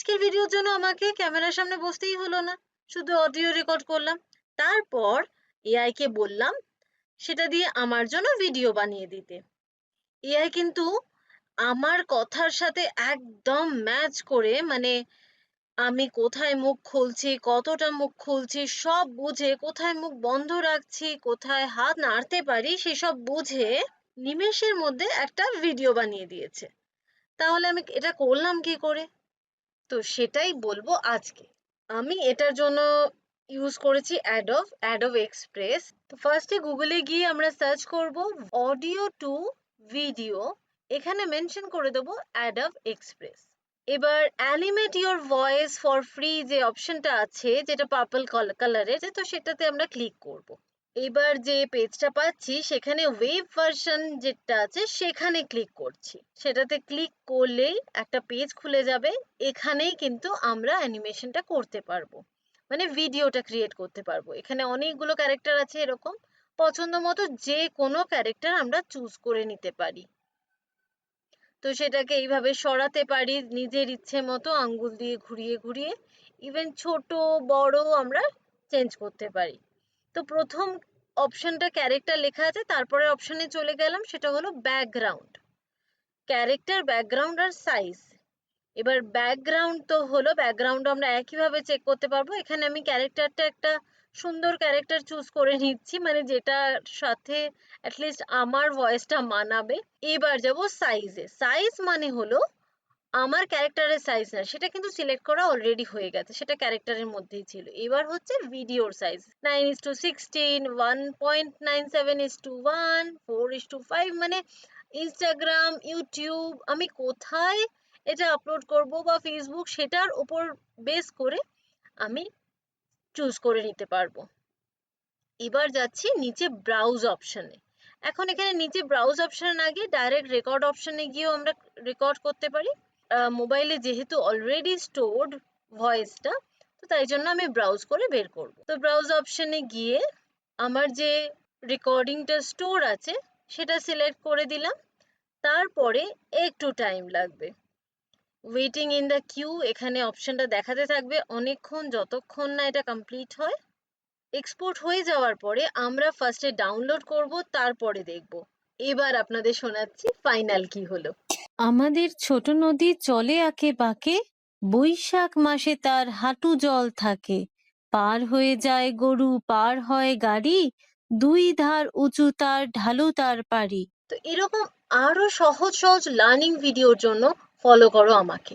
আজকের ভিডিওর জন্য আমাকে ক্যামেরার সামনে বসতেই হলো না। শুধু অডিও রেকর্ড করলাম। তারপর এআই কে বললাম, সেটা দিয়ে আমার জন্য ভিডিও বানিয়ে দিতে। এআই কিন্তু আমার কথার সাথে একদম ম্যাচ করে মানে আমি কোথায় মুখ খুলছি, কতটা মুখ খুলছি, সব বুঝে, কোথায় মুখ বন্ধ রাখছি, কোথায় হাত নাড়তে পারি, সেসব বুঝে নিমেষের মধ্যে একটা ভিডিও বানিয়ে দিয়েছে। তাহলে আমি এটা করলাম কি করে? তো সেটাই বলব আজকে। আমি এটার জন্য ইউজ করেছি অ্যাডভ অ্যাডভ এক্সপ্রেস তো ফার্স্টে গুগলে গিয়ে আমরা সার্চ করব অডিও টু ভিডিও এখানে মেনশন করে দেবো অ্যাডভ এক্সপ্রেস এবার animate your voice for free যে অপশনটা আছে, যেটা পার্পল কালারের তো সেটাতে আমরা ক্লিক করব। এবার যে পেজটা পাচ্ছি, সেখানে ওয়েব ভার্সন যেটা আছে, সেখানে ক্লিক করছি। সেটাতে ক্লিক করলেই একটা পেজ খুলে যাবে। এখানেই কিন্তু আমরা অ্যানিমেশনটা করতে পারব। মানে ভিডিওটা ক্রিয়েট করতে পারব। এখানে অনেকগুলো ক্যারেক্টার আছে এরকম। পছন্দ মতো যে কোনো ক্যারেক্টার আমরা চুজ করে নিতে পারি। তো সেটাকে এইভাবে সরাতে পারি, নিজের ইচ্ছে মতো আঙ্গুল দিয়ে ঘুরিয়ে ঘুরিয়ে। ইভেন ছোট, বড় আমরা চেঞ্জ করতে পারি। তো প্রথম অপশনটা ক্যারেক্টার লেখা আছে তারপরে অপশনে চলে গেলাম, সেটা হলো ব্যাকগ্রাউন্ড ক্যারেক্টার ব্যাকগ্রাউন্ড আর সাইজ এবার ব্যাকগ্রাউন্ড তো হলো ব্যাকগ্রাউন্ড আমরা একইভাবে চেক করতে পারব। এখানে আমি ক্যারেক্টারটা একটা সুন্দর ক্যারেক্টার চুজ করে নিচ্ছি মানে যেটার সাথে অ্যাটলিস্ট আমার ভয়েসটা মানাবে। এবার যাব সাইজে সাইজ মানে হলো আমার ক্যারেক্টারের সাইজ না, সেটা কিন্তু সিলেক্ট করা অলরেডি হয়ে গেছে, সেটা ক্যারেক্টারের মধ্যেই ছিল। এবার হচ্ছে ভিডিওর size nine is to sixteen one point nine seven is to one four is to five মানে ইনস্টাগ্রাম ইউটিউব আমি কোথায় এটা আপলোড করব বা ফেসবুক সেটার উপর বেস করে আমি চুজ করে নিতে পারব। এবার যাচ্ছি নিচে ব্রাউজ অপশনে এখন এখানে নিচে ব্রাউজ অপশন গিয়ে ডাইরেক্ট রেকর্ড অপশনে গিয়েও আমরা রেকর্ড করতে পারি। মোবাইলে যেহেতু অলরেডি স্টোর্ড ভয়েসটা তো তাই জন্য আমি ব্রাউজ করে বের করব। তো ব্রাউজ অপশনে গিয়ে আমার যে রেকর্ডিংটা স্টোর আছে, সেটা সিলেক্ট করে দিলাম। তারপরে একটু টাইম লাগবে। ওয়েটিং ইন দ্য কিউ এখানে অপশনটা দেখাতে থাকবে। অনেকক্ষণ, যতক্ষণ না এটা কমপ্লিট হয় এক্সপোর্ট হয়ে যাওয়ার পরে আমরা ফার্স্টে ডাউনলোড করব, তারপরে দেখব। এবার আপনাদের শোনাচ্ছি ফাইনাল কি হলো। আমাদের ছোট নদী চলে আঁকে বাঁকে, বৈশাখ মাসে তার হাঁটু জল থাকে। পার হয়ে যায় গরু, পার হয় গাড়ি, দুই ধার উঁচু তার ঢালু তার পারি তো এরকম আরও সহজ সহজ লার্নিং ভিডিওর জন্য ফলো করো আমাকে।